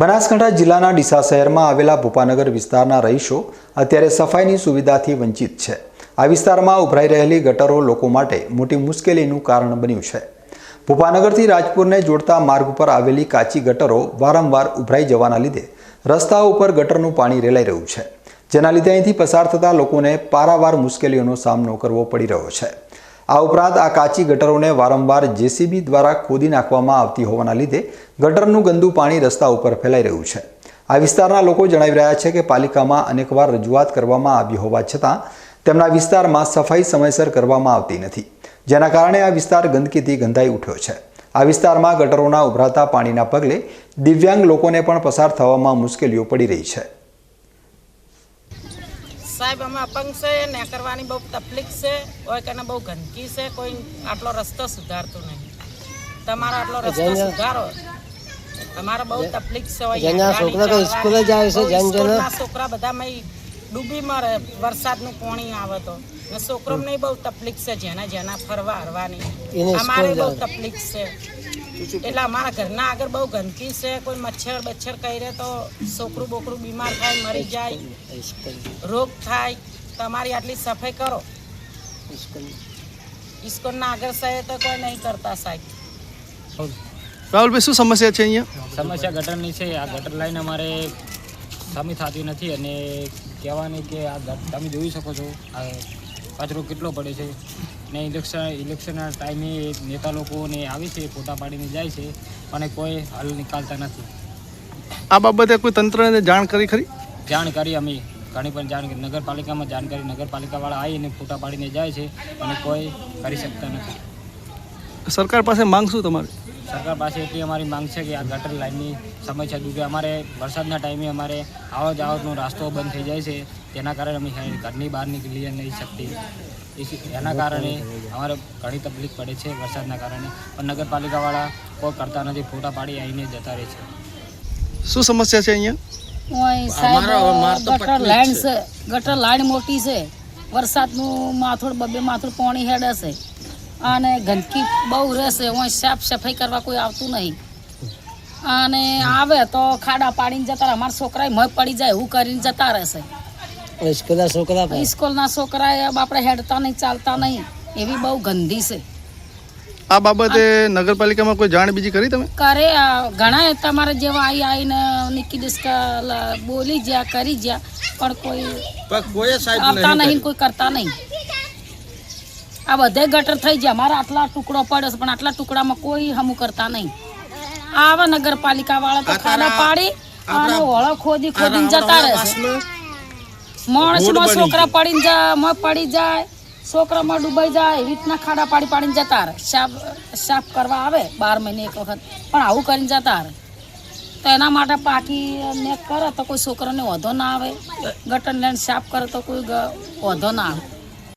બનાસકાંઠા જિલ્લાના ડીસા શહેરમાં આવેલા ભૂપાનગર વિસ્તારના રહીશો અત્યારે સફાઈની સુવિધાથી વંચિત છે. આ વિસ્તારમાં ઉભરાઈ રહેલી ગટરો લોકો માટે મોટી મુશ્કેલીનું કારણ બન્યું છે. ભૂપાનગરથી રાજપુરને જોડતા માર્ગ ઉપર આવેલી કાચી ગટરો વારંવાર ઉભરાઈ જવાના લીધે રસ્તાઓ ઉપર ગટરનું પાણી રેલાઈ રહ્યું છે. જેના લીધે અહીંથી પસાર થતા લોકોને પારાવાર મુશ્કેલીઓનો સામનો કરવો પડી રહ્યો છે. આ ઉપરાંત આ કાચી ગટરોને વારંવાર જેસીબી દ્વારા ખોદી નાખવામાં આવતી હોવાના લીધે ગટરનું ગંદુ પાણી રસ્તા ઉપર ફેલાઈ રહ્યું છે. આ વિસ્તારના લોકો જણાવી રહ્યા છે કે પાલિકામાં અનેકવાર રજૂઆત કરવામાં આવી હોવા છતાં તેમના વિસ્તારમાં સફાઈ સમયસર કરવામાં આવતી નથી. જેના કારણે આ વિસ્તાર ગંદકીથી ગંધાઈ ઉઠ્યો છે. આ વિસ્તારમાં ગટરોના ઉભરાતા પાણીના પગલે દિવ્યાંગ લોકોને પણ પસાર થવામાં મુશ્કેલીઓ પડી રહી છે. સાહેબ અમે અપંગ છે ને કરવાની બહુ તકલીફ છે કોઈ કને બહુ ગંદકી છે કોઈ આટલો રસ્તો સુધારતો નહીં. તમારો આટલો રસ્તો સુધારો. તમારે બહુ તકલીફ છે છોકરા સ્કૂલે જાય છે, છોકરા બધા ડૂબી મરે વરસાદનું પાણી આવે તો. ને છોકરો નહીં બહુ તકલીફ છે જેના જેના ફરવા હરવાની. અમારે બહુ તકલીફ છે. એટલે અમારા ઘરના આગળ બહુ ગંદકી છે કોઈ મચ્છર બચ્છર કરે તો છોકરું બોકરું બીમાર થાય મરી જાય. રોગ થાય. તમારી આટલી સફાઈ કરો. ઇસ્કોનના આગળ સાહેબ તો કોઈ નહીં કરતા સાહેબ. રાહુલભાઈ શું સમસ્યા છે અહીંયા? સમસ્યા ગટરની છે. આ ગટર લાઈન અમારે સામી થતી નથી અને કહેવાની કે આ તમે જોઈ શકો છો આ કચરો કેટલો પડે છે. ને ઇલેક્શન ઇલેક્શનના ટાઈમે નેતા લોકોને આવે છે ફોટા પાડીને જાય છે અને કોઈ હલ નીકાળતા નથી. આ બાબતે કોઈ તંત્રને જાણ કરી ખરી? જાણ કરી અમે ઘણી પણ જાણ નગરપાલિકામાં જાણ કરી નગરપાલિકાવાળા આવીને ફોટા પાડીને જાય છે અને કોઈ કરી શકતા નથી. સરકાર પાસે માંગ શું તમારી? સરકાર પાસે એટલી અમારી માંગ છે કે આ ગટર લાઇનની સમસ્યા દૂર કે અમારે વરસાદના ટાઈમે અમારે આવત આવતનો રસ્તો બંધ થઈ જાય છે. તેના કારણે અમે ઘરની બહાર નીકળી નહીં શકતી. એના કારણે અમારે ઘણી તકલીફ પડે છે વરસાદના કારણે. પણ નગરપાલિકાવાળા કોઈ કરતા નથી ફોટા પાડી આવીને જતા રહે છે. શું સમસ્યા છે અહીંયા? ઓય ગટર લાઈન છે ગટર લાઈન મોટી છે. વરસાદનું માથું બબે માથું પાણી હેડે છે. અને ગંદકી બહુ રહેશે હું સાફ સફાઈ કરવા કોઈ આવતું નહીં. અને આવે તો ખાડા પાડીને જતા રહે. અમારા છોકરા મય પડી જાય એવું કરીને જતા રહેશે. સ્કૂલના છોકરા સ્કૂલના છોકરા આપણે હેડતા નહીં ચાલતા નહીં. એવી બહુ ગંદી છે. આ બાબતે નગરપાલિકામાં કોઈ જાણ બીજી કરી તમે? કરે ઘણા તમારે જેવા આવી આવીને નિકી ડિસ્કા બોલી જ્યાં કરી જ્યા પણ કોઈ આવતા નહીં કોઈ કરતા નહીં. આ બધે ગટર થઈ ગયા. મારા આટલા ટુકડો પડ્યો છે પણ આટલા ટુકડામાં કોઈ હમું કરતા નહીં. આવે નગરપાલિકા વાળા તો ખાડા પાડી અને ઓળો ખોદી ખોદીને જતા રહેશે માણસમાં છોકરા પડીને જાય મોં પડી જાય છોકરામાં ડૂબાઈ જાય એવી રીતના ખાડા પાડી પાડીને જતા રહે. સાફ સાફ કરવા આવે બાર મહિને એક વખત પણ આવું કરીને જતા રહે. તો એના માટે પાકી ને કરે તો કોઈ છોકરાને વધો ના આવે. ગટર લેન્ડ સાફ કરે તો કોઈ વધો ના આવે.